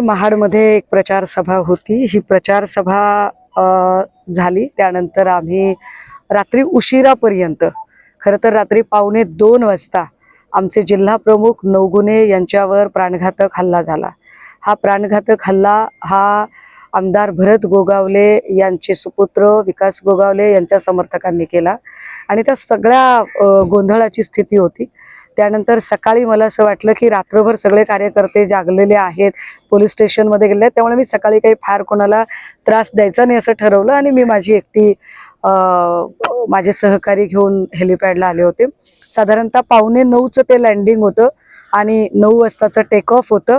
महाडमध्ये एक प्रचार सभा होती. ही प्रचार सभा झाली. त्यानंतर आम्ही रात्री उशिरापर्यंत खरं तर रात्री पावणे दोन वाजता आमचे जिल्हा प्रमुख नवगुणे यांच्यावर प्राणघातक हल्ला झाला. हा प्राणघातक हल्ला हा आमदार भरत गोगावले यांचे सुपुत्र विकास गोगावले यांच्या समर्थकांनी केला. आणि त्या सगळ्या गोंधळाची स्थिती होती. त्यानंतर सकाळी मला असं वाटलं की रात्रभर सगळे कार्यकर्ते जागलेले आहेत पोलीस स्टेशनमध्ये गेले आहेत. त्यामुळे मी सकाळी काही फार कोणाला त्रास द्यायचा नाही असं ठरवलं आणि मी माझी एकटी माझे सहकारी घेऊन हेलिपॅडला आले होते. साधारणतः पावणे नऊचं ते लँडिंग होतं आणि नऊ वाजताचं टेक ऑफ होतं.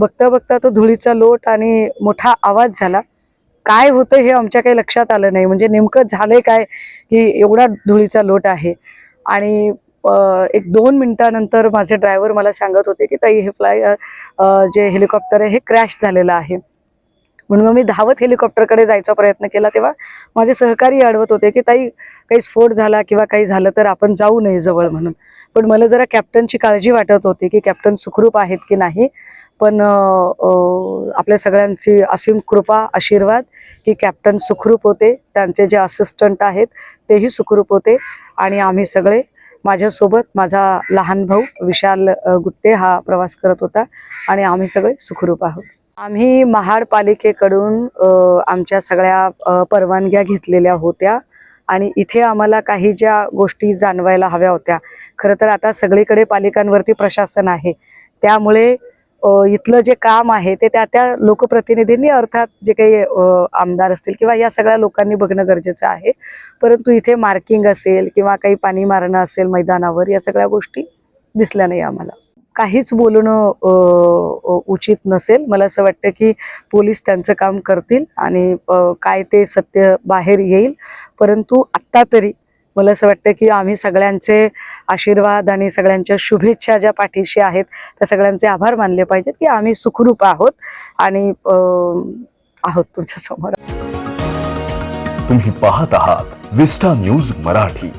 बघता बघता तो धुळीचा लोट आणि मोठा आवाज झाला. काय होतं हे आमच्या काही लक्षात आलं नाही. म्हणजे नेमकं झालंय काय की एवढा धुळीचा लोट आहे. आणि एक दोन मिनिटानंतर माझे ड्रायव्हर मला सांगत होते की ताई हे फ्लाय जे हेलिकॉप्टर आहे हे क्रॅश झालेलं आहे. म्हणून मग मी धावत हेलिकॉप्टरकडे जायचा प्रयत्न केला तेव्हा माझे सहकारी अडवत होते की ताई काही स्फोट झाला किंवा काही झालं तर आपण जाऊ नये जवळ म्हणून. पण मला जरा कॅप्टनची काळजी वाटत होती की कॅप्टन सुखरूप आहेत की नाही? पण आपल्या सगळ्यांची असीम कृपा आशीर्वाद की कॅप्टन सुखरूप होते त्यांचे जे असिस्टंट आहेत तेही सुखरूप होते आणि आम्ही सगळे माझ्यासोबत माझा लहान भाऊ विशाल गुट्टे हा प्रवास करत होता आणि आम्ही सगळे सुखरूप आहोत. आम्ही महाड पालिकेकडून आमच्या सगळ्या परवानग्या घेतलेल्या होत्या आणि इथे आम्हाला काही ज्या गोष्टी जाणवायला हव्या होत्या. खरं तर आता सगळीकडे पालिकांवरती प्रशासन आहे. त्यामुळे इथलं जे काम आहे ते त्या त्या लोकप्रतिनिधींनी अर्थात जे काही आमदार असतील किंवा या सगळ्या लोकांनी बघणं गरजेचं आहे. परंतु इथे मार्किंग असेल किंवा काही पाणी मारणं असेल मैदानावर या सगळ्या गोष्टी दिसल्या नाही आम्हाला. काहीच बोलणं उचित नसेल. मला असं वाटतं की पोलीस त्यांचं काम करतील आणि काय ते सत्य बाहेर येईल. परंतु आत्ता तरी मला असं वाटतं की आम्ही सगळ्यांचे आशीर्वाद आणि सगळ्यांच्या शुभेच्छा ज्या पाठीशी आहेत त्या सगळ्यांचे आभार मानले पाहिजेत की आम्ही सुखरूप आहोत आणि आहोत तुमच्यासमोर तुम्ही पाहत आहात विस्टा न्यूज मराठी.